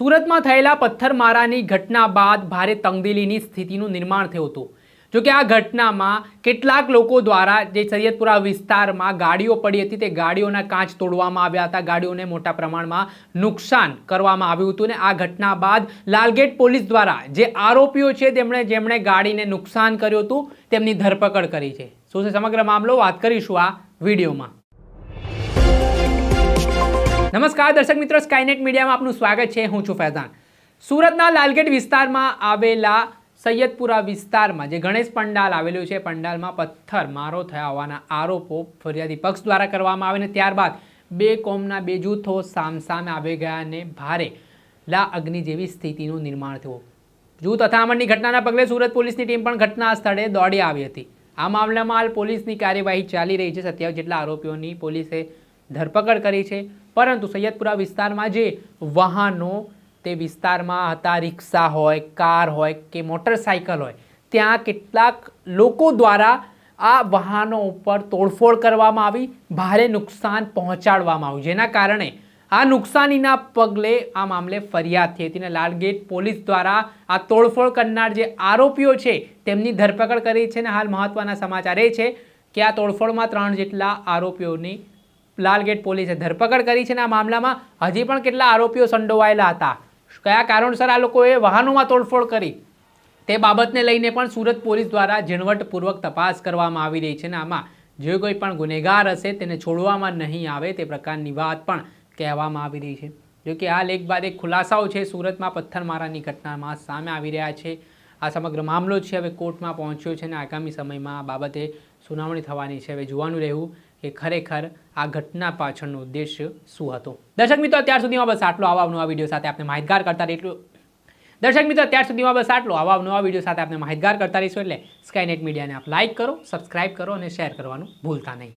સુરતમાં થયેલા પથ્થરમારાની ઘટના બાદ ભારે તંગદિલીની સ્થિતિનું નિર્માણ થયું હતું. જોકે આ ઘટનામાં કેટલાક લોકો દ્વારા જે સૈયદપુરા વિસ્તારમાં ગાડીઓ પડી હતી, તે ગાડીઓના કાચ તોડવામાં આવ્યા હતા. ગાડીઓને મોટા પ્રમાણમાં નુકસાન કરવામાં આવ્યું હતું અને આ ઘટના બાદ લાલગેટ પોલીસ દ્વારા જે આરોપીઓ છે, તેમણે જેમણે ગાડીને નુકસાન કર્યું હતું, તેમની ધરપકડ કરી છે. શું છે સમગ્ર મામલો? વાત કરીશું આ વિડીયોમાં. નમસ્કાર, દર્શક મિત્રો સ્કાયનેટ મીડિયામાં આપનું સ્વાગત છે. હું છું ફૈઝાન. સુરતના લાલગેટ વિસ્તારમાં આવેલા સૈયદપુરા વિસ્તારમાં જે ગણેશ પંડાલ આવેલું છે, પંડાલમાં પથ્થર મારો થયા હોવાના આરોપો ફરિયાદી પક્ષ દ્વારા કરવામાં આવે ને ત્યારબાદ બે કોમના બે જૂથો સામસામે આવી ગયા અને ભારે લા અગ્નિ જેવી સ્થિતિનું નિર્માણ થયું. જૂથ અથડામણની ઘટનાના પગલે સુરત પોલીસની ટીમ પણ ઘટના સ્થળે દોડી આવી હતી. આ મામલામાં હાલ પોલીસની કાર્યવાહી ચાલી રહી છે. સત્યાવીસ જેટલા આરોપીઓની પોલીસે ધરપકડ કરી છે. પરંતુ સૈયદપુરા વિસ્તારમાં જે વાહનો તે વિસ્તારમાં હતા, રિક્ષા હોય, કાર હોય કે મોટરસાયકલ હોય, ત્યાં કેટલાક લોકો દ્વારા આ વાહનો ઉપર તોડફોડ કરવામાં આવી, ભારે નુકસાન પહોંચાડવામાં આવ્યું. જેના કારણે આ નુકસાનીના પગલે આ મામલે ફરિયાદ થઈ હતી અને લાલગેટ પોલીસ દ્વારા આ તોડફોડ કરનાર જે આરોપીઓ છે તેમની ધરપકડ કરી છે અને હાલ મહત્વના સમાચાર એ છે કે આ તોડફોડમાં ત્રણ જેટલા આરોપીઓની લાલગેટ પોલીસે ધરપકડ કરી છે અને આ મામલામાં હજી પણ કેટલા આરોપીઓ સંડોવાયેલા હતા? કયા કારણસર આ લોકોએ વાહનોમાં તોડફોડ કરી? તે બાબતને લઈને પણ સુરત પોલીસ દ્વારા ઝીણવટપૂર્વક તપાસ કરવામાં આવી રહી છે અને આમાં જે કોઈ પણ ગુનેગાર હશે તેને છોડવામાં નહીં આવે તે પ્રકારની વાત પણ કહેવામાં આવી રહી છે. જો કે હાલ એક બાદ એક ખુલાસાઓ છે સુરતમાં પથ્થરમારાની ઘટનામાં સામે આવી રહ્યા છે. આ સમગ્ર મામલો છે હવે કોર્ટમાં પહોંચ્યો છે અને આગામી સમયમાં આ બાબતે સુનાવણી થવાની છે. હવે જોવાનું રહેવું કે ખરેખર આ ઘટના પાછળનો ઉદ્દેશ્ય શું હતો? દર્શક મિત્રો, અત્યાર સુધીમાં બસ આટલો આવા નવા વીડિયો સાથે આપણે માહિતગાર કરતા એટલું દર્શક મિત્રો, અત્યાર સુધીમાં બસ આટલો આવા નવા વીડિયો સાથે આપણે માહિતગાર કરતા રહીશું એટલે સ્કાયનેટ મીડિયાને આપ લાઇક કરો સબસ્ક્રાઇબ કરો અને શેર કરવાનું ભૂલતા નહીં.